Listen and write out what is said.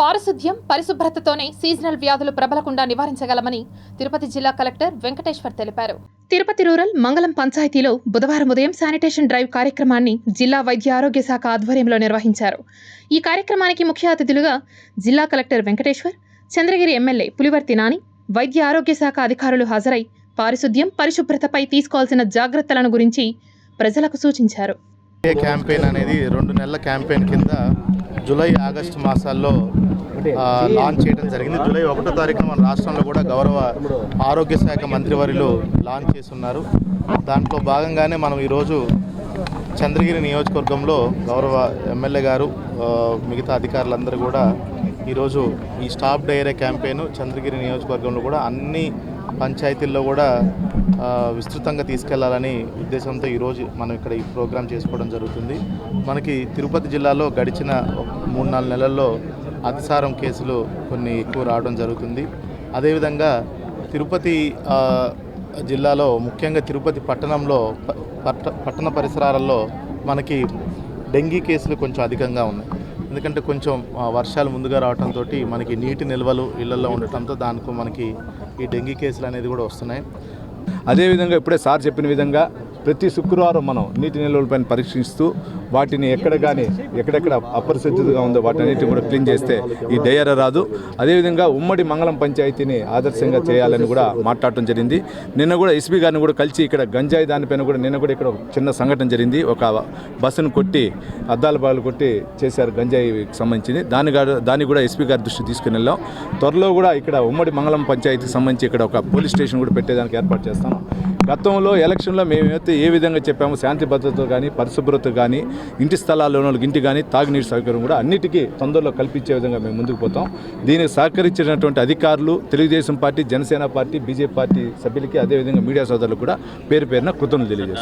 పారిశుద్ధ్యం పరిశుభ్రతతోనే సీజనల్ వ్యాధులు ప్రబలకుండా నివారించగలమని తిరుపతి జిల్లా కలెక్టర్ వెంకటేశ్వర్ తెలిపారు. తిరుపతి రూరల్ మంగళం పంచాయతీలో బుధవారం ఉదయం శానిటేషన్ డ్రైవ్ కార్యక్రమాన్ని జిల్లా వైద్య ఆరోగ్య శాఖ ఆధ్వర్యంలో నిర్వహించారు. ఈ కార్యక్రమానికి ముఖ్య అతిథులుగా జిల్లా కలెక్టర్ వెంకటేశ్వర్ చంద్రగిరి ఎమ్మెల్యే పులివర్తి నాని వైద్య ఆరోగ్య శాఖ అధికారులు హాజరై పారిశుద్ధ్యం పరిశుభ్రతపై తీసుకోవాల్సిన జాగ్రత్తలను గురించి ప్రజలకు సూచించారు. ఏ క్యాంపెయిన్ అనేది రెండు నెలల క్యాంపెయిన్ కింద జూలై ఆగస్టు మాసాల్లో లాంచ్ చేయడం జరిగింది. జూలై ఒకటో తారీఖున మన రాష్ట్రంలో కూడా గౌరవ ఆరోగ్య శాఖ మంత్రివర్యులు లాంచ్ చేస్తున్నారు. దాంట్లో భాగంగానే మనం ఈరోజు చంద్రగిరి నియోజకవర్గంలో గౌరవ ఎమ్మెల్యే గారు మిగతా అధికారులందరూ కూడా ఈరోజు ఈ స్టాప్ డైరే క్యాంపెయిన్ చంద్రగిరి నియోజకవర్గంలో కూడా అన్ని పంచాయతీల్లో కూడా విస్తృతంగా తీసుకెళ్ళాలని ఉద్దేశంతో ఈరోజు మనం ఇక్కడ ఈ ప్రోగ్రాం చేసుకోవడం జరుగుతుంది. మనకి తిరుపతి జిల్లాలో గడిచిన మూడు నాలుగు నెలల్లో అతిసారం కేసులు కొన్ని ఎక్కువ రావడం జరుగుతుంది. అదేవిధంగా తిరుపతి జిల్లాలో ముఖ్యంగా తిరుపతి పట్టణంలో పట్ట పట్టణ పరిసరాలలో మనకి డెంగీ కేసులు కొంచెం అధికంగా ఉన్నాయి. ఎందుకంటే కొంచెం ఆ, వర్షాలు ముందుగా రావడంతో మనకి నీటి నిల్వలు ఇళ్ళలో ఉండటంతో దానికి మనకి ఈ డెంగీ కేసులు అనేది కూడా వస్తున్నాయి. అదేవిధంగా ఇప్పుడే సార్ చెప్పిన విధంగా ప్రతి శుక్రవారం మనం నీటి నిల్వలపైన పరీక్షిస్తూ వాటిని ఎక్కడ కానీ ఎక్కడెక్కడ అపరిశుద్ధిగా ఉందో వాటన్నిటిని కూడా క్లీన్ చేస్తే ఈ డయర రాదు. అదేవిధంగా ఉమ్మడి మంగళం పంచాయతీని ఆదర్శంగా చేయాలని కూడా మాట్లాడటం జరిగింది. నిన్న కూడా ఎస్పీ గారిని కూడా కలిసి ఇక్కడ గంజాయి దానిపైన కూడా నిన్న కూడా ఇక్కడ చిన్న సంఘటన జరిగింది. ఒక బస్సును కొట్టి అద్దాల బాలు కొట్టి చేశారు గంజాయికి సంబంధించింది. దాని దాన్ని కూడా ఎస్పీ గారి దృష్టి తీసుకుని వెళ్ళాం. త్వరలో కూడా ఇక్కడ ఉమ్మడి మంగళం పంచాయతీకి సంబంధించి ఇక్కడ ఒక పోలీస్ స్టేషన్ కూడా పెట్టేదానికి ఏర్పాటు చేస్తాం. గతంలో ఎలక్షన్లో మేమైతే ఏ విధంగా చెప్పామో శాంతి భద్రత కానీ పరిశుభ్రత కానీ ఇంటి స్థలాల్లో వాళ్ళకి ఇంటి కానీ తాగునీటి సౌకర్యం కూడా అన్నిటికీ తొందరలో కల్పించే విధంగా మేము ముందుకు పోతాం. దీనికి సహకరించినటువంటి అధికారులు Telugu Desam party Janasena party BJP party సభ్యులకి అదేవిధంగా మీడియా సోదరులు కూడా పేరు పేరున కృతజ్ఞతలు తెలియజేస్తారు